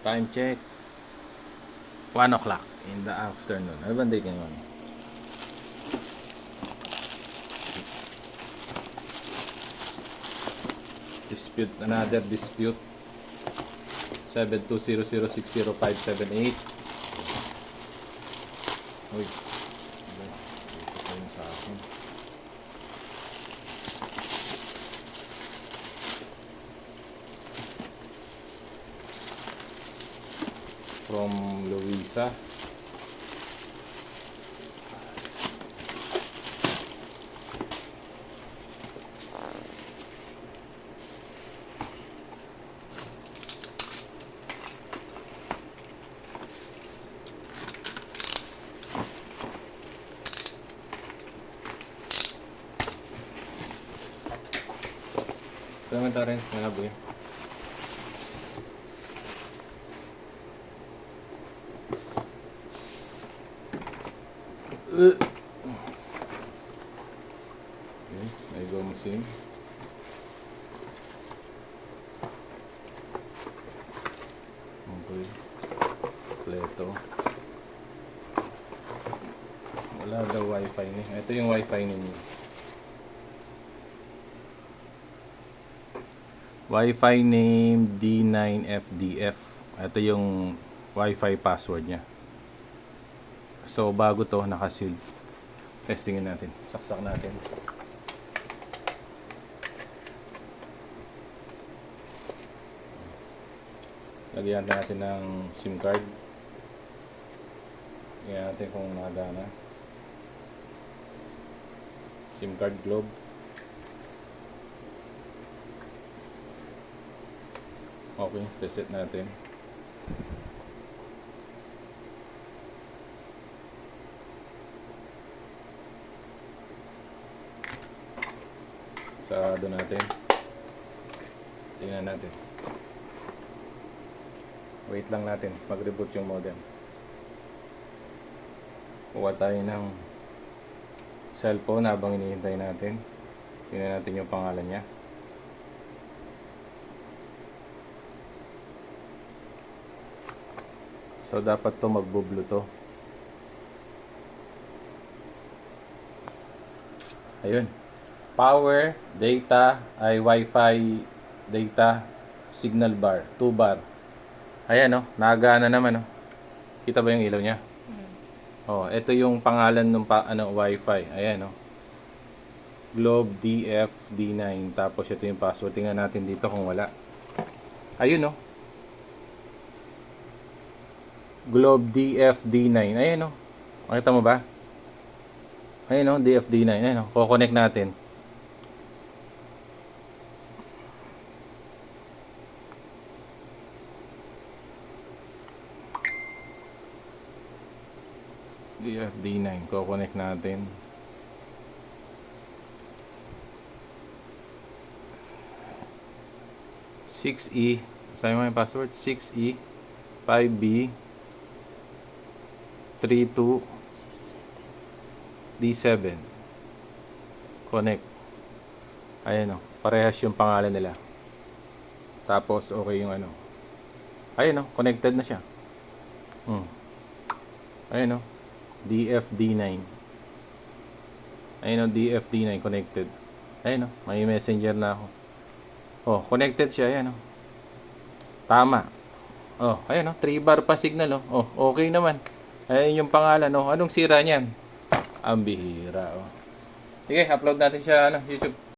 Time check. 1 o'clock in the afternoon. Ano ba date ngayon? Dispute, another dispute. 720060578. Uy. from Lovisa Sementara ini, la boleh? Uh. Okay, may gomusin. Okay. Pleto. Wala daw wifi ni. Ito yung wifi ninyo. Wi-Fi name D9FDF. Ito yung Wi-Fi password niya. So bago to naka-sealed. Testingin natin. Saksak natin. Lagyan natin ng SIM card. Lagyan natin kung nagana. SIM card globe. Okay, reset natin. Sarado natin. Tingnan natin. Wait lang natin. Mag-reboot yung modem. Kuha tayo ng cellphone habang hinihintay natin. Tingnan natin yung pangalan niya. So dapat to magbublo to. Ayun. Power, data, ay wifi, data, signal bar, 2 bar. Ayan oh, nagana naman oh. Kita ba yung ilaw niya? Oh, ito yung pangalan ng pa, ano wifi. Ayan oh. Globe DF D9 tapos ito yung password. Tingnan natin dito kung wala. Ayun oh. Globe DFD9. Ayan o. Makita mo ba? Ayan o, DFD9. Ayan o, kukonect natin. DFD9. Kukonect natin. Six E. Sabi mo yung password? 6E 5B 32 D7 connect ayan parehas yung pangalan nila tapos okay yung ano ayan connected na siya hmm. ayan o DFD9 ayan o DFD9 connected ayan o may messenger na ako oh connected siya ayan o tama oh ayan o 3 bar pa signal oh, oh okay naman Ayun yung pangalan, no? Anong sira niyan? Ang bihira, oh. Sige, upload natin siya, ano, YouTube.